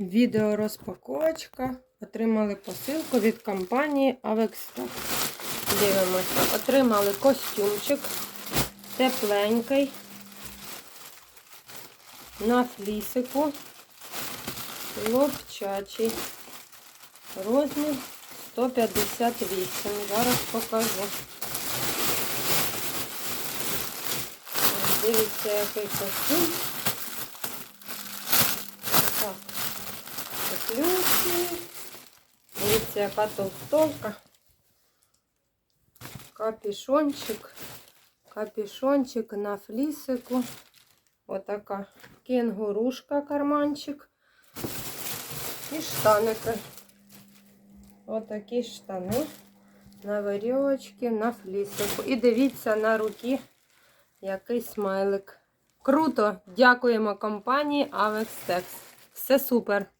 Відеорозпаковочка. Отримали посилку від компанії Avextop. Дивимося. Отримали костюмчик тепленький. На флісику. Ловчачий. Розмір 158. Зараз покажу. Дивіться, який костюм. Плюси. Дивіться, яка товстовка. Капішончик. Капішончик на флісику. Отака кенгурушка карманчик. І штаники. Отакі штани на варіочки, на флісику. І дивіться на руки, який смайлик. Круто! Дякуємо компанії Avextex. Все супер!